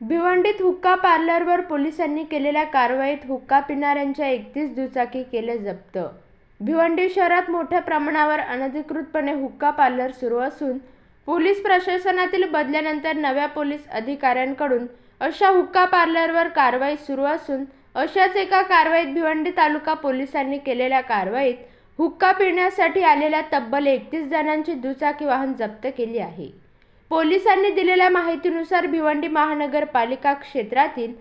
भिवंडीत हुक्का पार्लरवर पोलिसांनी केलेल्या कारवाईत हुक्का पिणाऱ्यांच्या एकतीस दुचाकी केले जप्त. भिवंडी शहरात मोठ्या प्रमाणावर अनधिकृतपणे हुक्का पार्लर सुरू असून पोलीस प्रशासनातील बदल्यानंतर नव्या पोलीस अधिकाऱ्यांकडून अशा हुक्का पार्लरवर कारवाई सुरू असून अशाच एका कारवाईत भिवंडी तालुका पोलिसांनी केलेल्या कारवाईत हुक्का पिण्यासाठी आलेल्या तब्बल एकतीस जणांची दुचाकी वाहन जप्त केली आहे. पोलिसांनी दिलेल्या माहितीनुसार भिवंडी महानगरपालिका क्षेत्रातील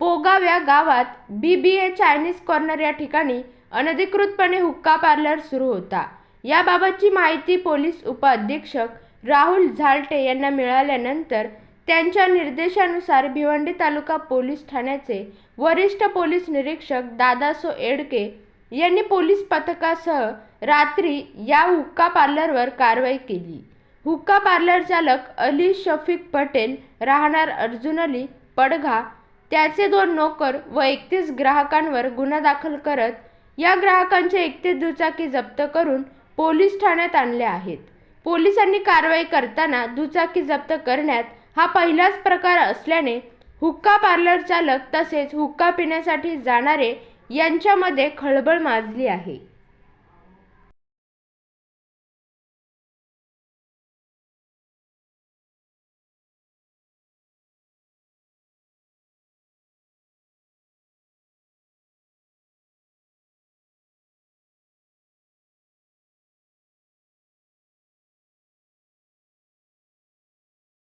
पोगाव या गावात बी बी ए चायनीज कॉर्नर या ठिकाणी अनधिकृतपणे हुक्का पार्लर सुरू होता. याबाबतची माहिती पोलीस उपअधीक्षक राहुल झालटे यांना मिळाल्यानंतर त्यांच्या निर्देशानुसार भिवंडी तालुका पोलीस ठाण्याचे वरिष्ठ पोलीस निरीक्षक दादासो एडके यांनी पोलीस पथकासह रात्री या हुक्का पार्लरवर कारवाई केली. हुक्का पार्लर चालक अली शफीक पटेल राहणार अर्जुन अली पडघा. त्याचे दोन नोकर व एकतीस ग्राहकांवर गुन्हा दाखल करत या ग्राहकांचे एकतीस दुचाकी जप्त करून पोलीस ठाण्यात आणल्या आहेत. पोलिसांनी कारवाई करताना दुचाकी जप्त करण्यात हा पहिलाच प्रकार असल्याने हुक्का पार्लर चालक तसेच हुक्का पिण्यासाठी जाणारे यांच्यामध्ये खळबळ माजली आहे.